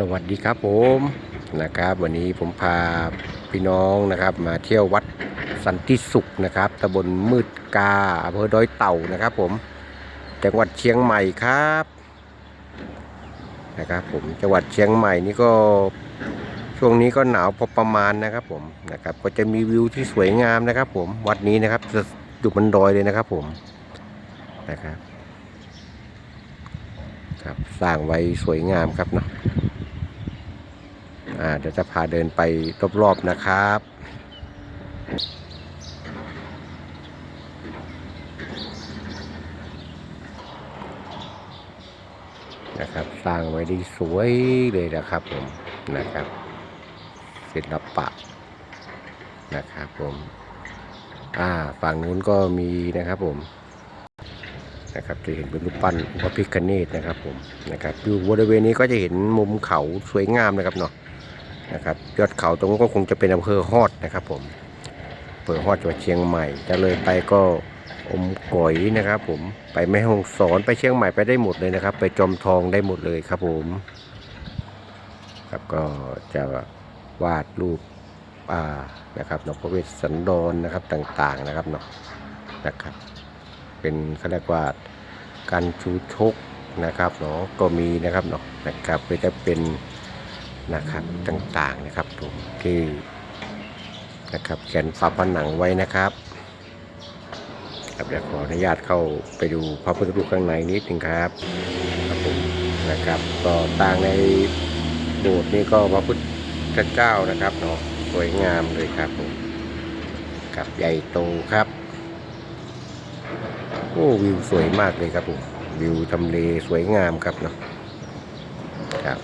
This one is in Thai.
สวัสดีครับผมนะครับ วันนี้ผมพาพี่น้องนะครับ มาเที่ยววัดสันติสุขนะครับตำบลมืดกาอำเภอดอยเต่านะครับ ผมจังหวัดเชียงใหม่ครับนะครับ ผมจังหวัดเชียงใหม่นี่ก็ช่วงนี้ก็หนาวพอประมาณนะครับ ผมนะครับ ก็จะมีวิวที่สวยงามนะครับ ผมวัดนี้นะครับจะอยู่บนดอยเลยนะครับ ผมนะครับครับสร้างไว้สวยงามครับเนาะ เดี๋ยวจะพาเดินไปรอบๆนะครับ นะครับสร้างไว้ได้สวยเลยนะครับผมนะครับศิลปะนะครับผมอ่าฝั่งนู้นก็มีนะครับผมนะครับจะเห็นเป็นรูปปั้นพระพิฆเนศนะครับผมนะครับอยู่บริเวณนี้ก็จะเห็นมุมเขาสวยงามนะครับเนาะ นะครับยอดเขาตรงนั้ก็คงจะเป็นอำเภอฮอดนะครับผมอำเภอฮอดจังหวัดเชียงใหม่ จะเลยไปก็อมก๋อยนะครับ ผมไปแม่ฮ่องสอนไปเชียงใหม่ไปได้หมดเลยนะครับ ไปจอมทองได้หมดเลยครับผมครับก็จะวาดรูปอ่านะครับนาะพระเวสสันดรนะครับต่างๆนะครับเนาะนะครับ เป็นเขาเรียกว่าการชูชกนะครับเนาะก็มีนะครับเนาะนะครับก็จะเป็น นะครับต่างๆนะครับผมที่นะครับแขนฝาผนังไว้นะครับครับเดี๋ยวขออนุญาตเข้าไปดูพระพุทธรูปข้างในนิดนึงครับครับผมนะครับก็ต่างในโบสถ์นี่ก็พระพุทธเจ้านะครับเนาะสวยงามเลยครับผมกับใหญ่โตครับโอ้วิวสวยมากเลยครับผมวิวทำเลสวยงามครับเนาะครับ